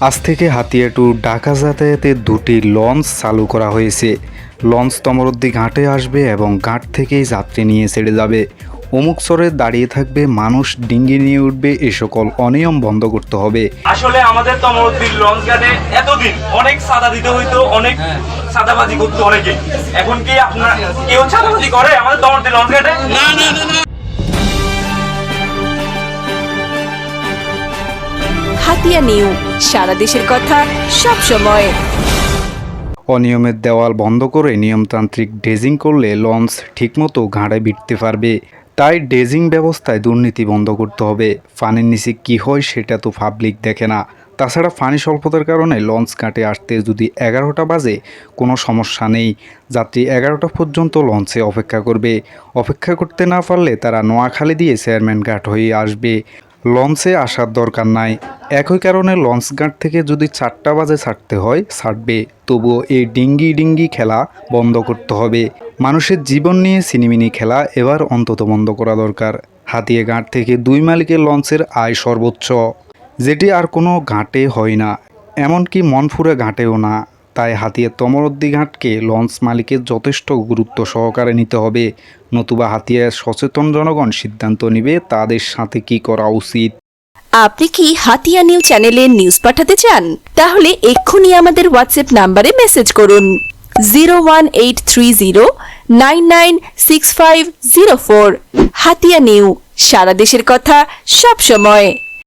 আজ থেকে হাতিয়া টু ঢাকা যাতায়াতে দুটি লঞ্চ চালু করা হয়েছে। লঞ্চ তমরদ্দি ঘাটে আসবে এবং ঘাট থেকেই যাত্রী নিয়ে ছেড়ে যাবে। অমুক চরে দাঁড়িয়ে থাকবে মানুষ ডিঙ্গি নিয়ে উঠবে এ সকল অনিয়ম বন্ধ করতে হবে। আসলে আমাদের তমরদ্দির লঞ্চ ঘাটে এতদিন অনেক সাদা দিতে হইতো অনেক সাদাবাজি করতো অনেকে। এখন কি আপনার কেউ সাদাবাজি করে আমাদের তমরদ্দির লঞ্চ ঘাটে? না না না। হাতিয়া নিউ। সারা দেশের কথা সব সময়। অনিয়মের দেওয়াল বন্ধ করে নিয়মতান্ত্রিক ডেজিং করলে লঞ্চ ঠিকমতো ঘাড়ে বিটতে পারবে। তাই ডেজিং ব্যবস্থায় দুর্নীতি বন্ধ করতে হবে। ফানির নিচে কী হয় সেটা তো পাবলিক দেখে না। তাছাড়া ফানি স্বল্পতার কারণে লঞ্চ ঘাটে আসতে যদি এগারোটা বাজে, কোনো সমস্যা নেই। যাত্রী এগারোটা পর্যন্ত লঞ্চে অপেক্ষা করবে। অপেক্ষা করতে না পারলে তারা নোয়াখালী দিয়ে চেয়ারম্যান ঘাট হয়ে আসবে। লঞ্চে আসার দরকার নাই। একই কারণে লঞ্চ ঘাট থেকে যদি চারটা বাজে ছাড়তে হয়, ছাড়বে। তবুও এই ডিঙ্গি ডিঙ্গি খেলা বন্ধ করতে হবে। মানুষের জীবন নিয়ে সিনিমিনি খেলা এবার অন্তত বন্ধ করা দরকার। হাতিয়ে ঘাট থেকে দুই মালিকের লঞ্চের আয় সর্বোচ্চ। যেটি আর কোনো ঘাটে হয় না, এমনকি মনফুরে ঘাটেও না। তাই হাতিয়ে তমরদ্দি ঘাটকে লঞ্চ মালিকের যথেষ্ট গুরুত্ব সহকারে নিতে হবে। নতুবা হাতিয়ার সচেতন জনগণ সিদ্ধান্ত নেবে তাদের সাথে কি করা উচিত। আপনি কি হাতিয়া নিউ চ্যানেলে নিউজ পাঠাতে চান? তাহলে এক্ষুনি আমাদের হোয়াটসঅ্যাপ নাম্বারে মেসেজ করুন। Zero one eight three zero nine nine six five zero four. Hatiya new, সারা দেশের কথা সব সময়।